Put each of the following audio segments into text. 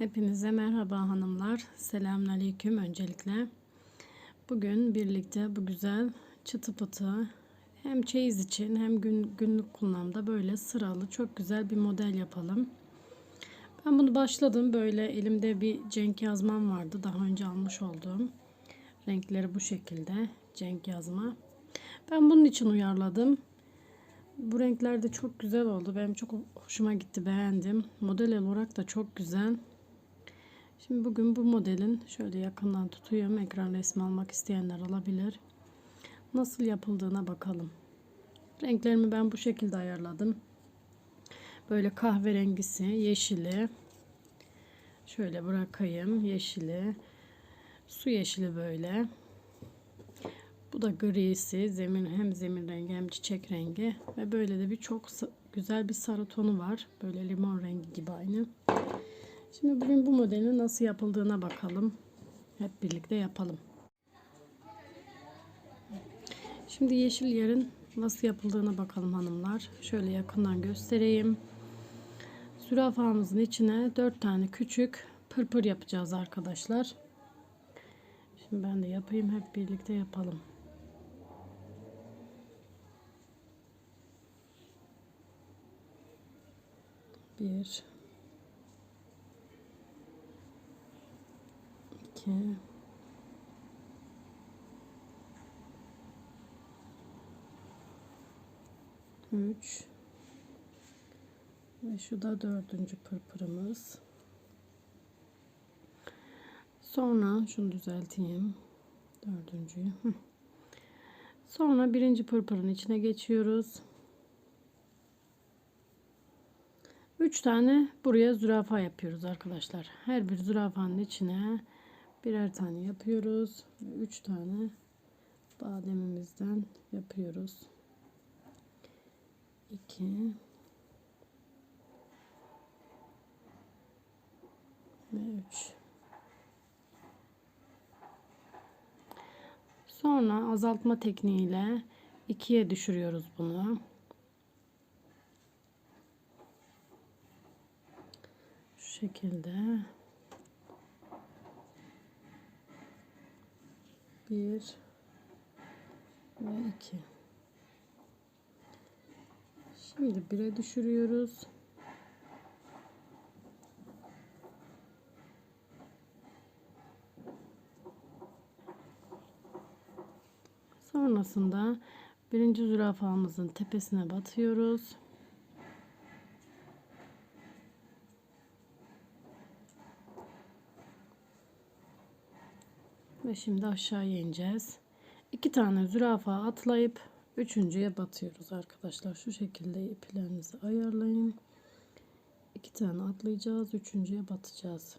Hepinize merhaba hanımlar. Selamünaleyküm öncelikle. Bugün birlikte bu güzel çıtı pıtı hem çeyiz için hem gün, günlük kullanımda böyle sıralı çok güzel bir model yapalım. Ben bunu başladım. Böyle elimde bir cenk yazmam vardı. Daha önce almış olduğum. Renkleri bu şekilde. Cenk yazma. Ben bunun için uyarladım. Bu renkler de çok güzel oldu. Benim çok hoşuma gitti. Beğendim. Model olarak da çok güzel. Şimdi bugün bu modelin şöyle yakından tutuyorum. Ekran resmi almak isteyenler alabilir. Nasıl yapıldığına bakalım. Renklerimi ben bu şekilde ayarladım. Böyle kahverengisi, yeşili. Şöyle bırakayım. Yeşili. Su yeşili böyle. Bu da grisi. Zemin hem zemin rengi hem çiçek rengi. Ve böyle de bir çok güzel bir sarı tonu var. Böyle limon rengi gibi aynı. Şimdi bugün bu modelin nasıl yapıldığına bakalım. Hep birlikte yapalım. Şimdi yeşil yerin nasıl yapıldığına bakalım hanımlar. Şöyle yakından göstereyim. Zürafamızın içine 4 tane küçük pırpır yapacağız arkadaşlar. Şimdi ben de yapayım hep birlikte yapalım. Bir, iki, üç ve şu da dördüncü pırpırımız. Sonra şunu düzelteyim. Dördüncüyü. Sonra birinci pırpırın içine geçiyoruz. Üç tane buraya zürafa yapıyoruz arkadaşlar. Her bir zürafanın içine birer tane yapıyoruz. Üç tane bademimizden yapıyoruz. 2 ve 3 Sonra azaltma tekniğiyle ikiye düşürüyoruz bunu. Şu şekilde. Bir ve iki. Şimdi bire düşürüyoruz. Sonrasında birinci zürafamızın tepesine batıyoruz. Ve şimdi aşağıya ineceğiz. İki tane zürafa atlayıp üçüncüye batıyoruz arkadaşlar. Şu şekilde iplerinizi ayarlayın. İki tane atlayacağız. Üçüncüye batacağız.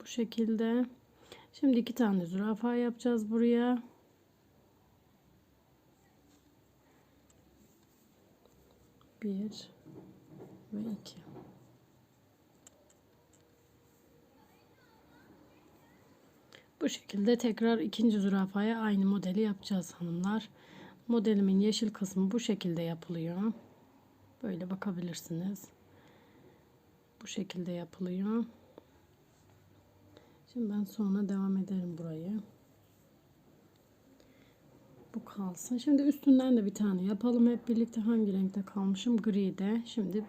Bu şekilde. Şimdi iki tane zürafa yapacağız buraya. Bir ve iki. Bu şekilde tekrar ikinci zürafaya aynı modeli yapacağız hanımlar. Modelimin yeşil kısmı bu şekilde yapılıyor. Böyle bakabilirsiniz. Bu şekilde yapılıyor. Şimdi ben sonra devam ederim burayı. Bu kalsın. Şimdi üstünden de bir tane yapalım. Hep birlikte hangi renkte kalmışım? Gri de. Şimdi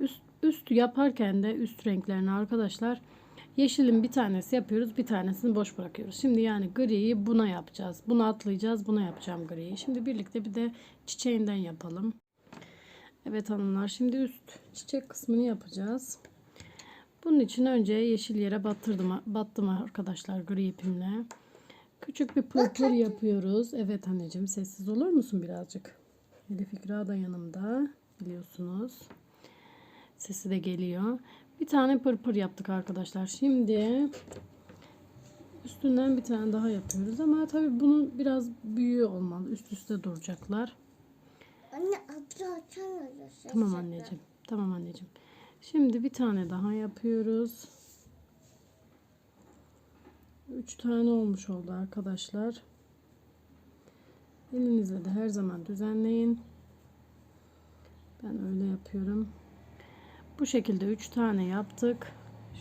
üst, üst yaparken de üst renklerini arkadaşlar yeşilin bir tanesi yapıyoruz. Bir tanesini boş bırakıyoruz. Şimdi yani griyi buna yapacağız. Bunu atlayacağız. Buna yapacağım griyi. Şimdi birlikte bir de çiçeğinden yapalım. Evet hanımlar. Şimdi üst çiçek kısmını yapacağız. Bunun için önce yeşil yere battırdım, battım arkadaşlar gri ipimle. Küçük bir pırpır yapıyoruz. Evet anneciğim sessiz olur musun birazcık? Elif İkra da yanımda biliyorsunuz. Sesi de geliyor. Bir tane pırpır yaptık arkadaşlar. Şimdi üstünden bir tane daha yapıyoruz ama tabii bunun biraz büyüğü olmalı. Üst üste duracaklar. Anne abla açamıyor. Tamam anneciğim. Tamam anneciğim. Şimdi bir tane daha yapıyoruz. 3 tane olmuş oldu arkadaşlar. Elinizle de her zaman düzenleyin. Ben öyle yapıyorum. Bu şekilde 3 tane yaptık.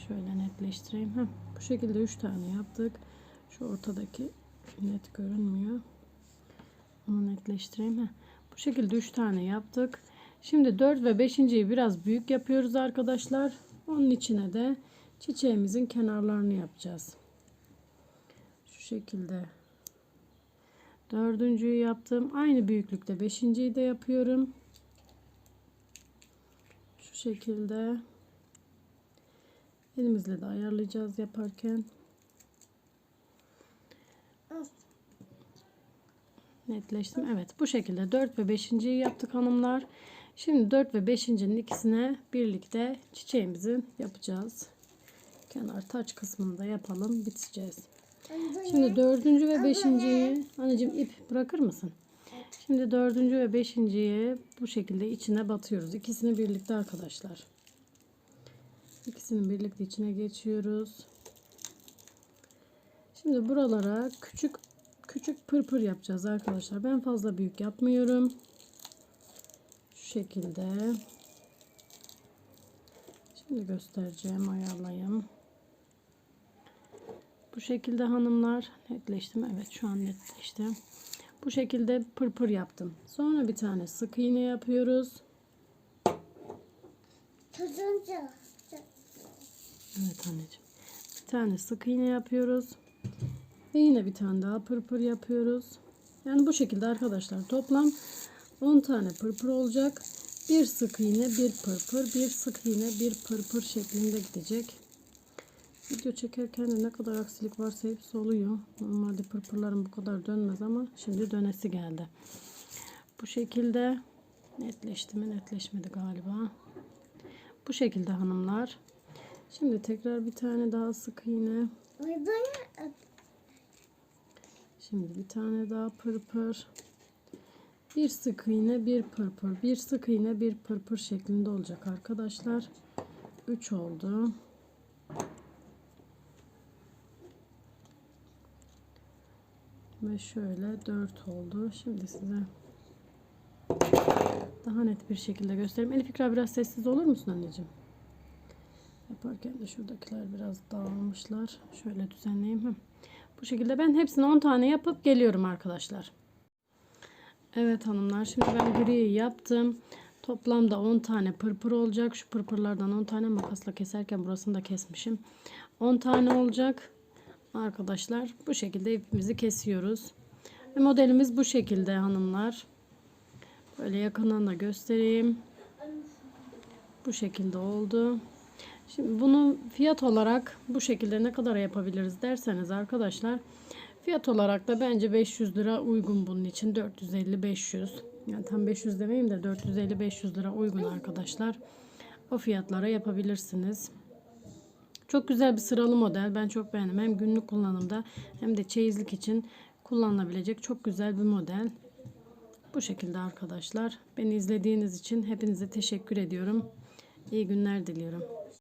Şöyle netleştireyim. Heh, bu şekilde 3 tane yaptık. Şu ortadaki net görünmüyor. Onu netleştireyim. Heh. Bu şekilde 3 tane yaptık. Şimdi 4 ve 5.yi biraz büyük yapıyoruz arkadaşlar. Onun içine de çiçeğimizin kenarlarını yapacağız. Şekilde dördüncüyü yaptım. Aynı büyüklükte beşinciyi de yapıyorum. Şu şekilde elimizle de ayarlayacağız yaparken. Netleştim. Evet bu şekilde 4 ve 5.yi yaptık hanımlar. Şimdi 4 ve 5.'nin ikisine birlikte çiçeğimizi yapacağız. Kenar taç kısmını da yapalım. Biteceğiz. Şimdi dördüncü ve beşinciyi anneciğim ip bırakır mısın? Şimdi dördüncü ve beşinciyi bu şekilde içine batıyoruz. İkisini birlikte arkadaşlar. İkisini birlikte içine geçiyoruz. Şimdi buralara küçük küçük pırpır yapacağız arkadaşlar. Ben fazla büyük yapmıyorum. Şu şekilde. Şimdi göstereceğim. Ayarlayayım. Bu şekilde hanımlar netleştim. Evet şu an netleşti. Bu şekilde pırpır yaptım. Sonra bir tane sık iğne yapıyoruz. Turuncu. Evet anneciğim. Bir tane sık iğne yapıyoruz. Ve yine bir tane daha pırpır yapıyoruz. Yani bu şekilde arkadaşlar toplam 10 tane pırpır olacak. Bir sık iğne, bir pırpır, bir sık iğne, bir pırpır şeklinde gidecek. Video çekerken de ne kadar aksilik varsa hepsi oluyor. Normalde pırpırlarım bu kadar dönmez ama şimdi dönesi geldi. Bu şekilde netleşti mi netleşmedi galiba. Bu şekilde hanımlar. Şimdi tekrar bir tane daha sık iğne. Şimdi bir tane daha pırpır. Bir sık iğne, bir pırpır. Bir sık iğne, bir pırpır şeklinde olacak arkadaşlar. 3 oldu. Ve şöyle 4 oldu. Şimdi size daha net bir şekilde göstereyim. Elif İkra biraz sessiz olur musun anneciğim? Yaparken de şuradakiler biraz dağılmışlar. Şöyle düzenleyeyim. Bu şekilde ben hepsini 10 tane yapıp geliyorum arkadaşlar. Evet hanımlar şimdi ben griyi yaptım. Toplamda 10 tane pırpır olacak. Şu pırpırlardan 10 tane makasla keserken burasını da kesmişim. 10 tane olacak. Arkadaşlar bu şekilde ipimizi kesiyoruz. Ve modelimiz bu şekilde hanımlar. Böyle yakından da göstereyim. Bu şekilde oldu. Şimdi bunu fiyat olarak bu şekilde ne kadar yapabiliriz derseniz arkadaşlar fiyat olarak da bence 500 lira uygun bunun için 450-500 yani tam 500 demeyeyim de 450-500 lira uygun arkadaşlar o fiyatlara yapabilirsiniz çok güzel bir sıralı model. Ben çok beğendim. Hem günlük kullanımda hem de çeyizlik için kullanılabilecek çok güzel bir model. Bu şekilde arkadaşlar. Beni izlediğiniz için hepinize teşekkür ediyorum. İyi günler diliyorum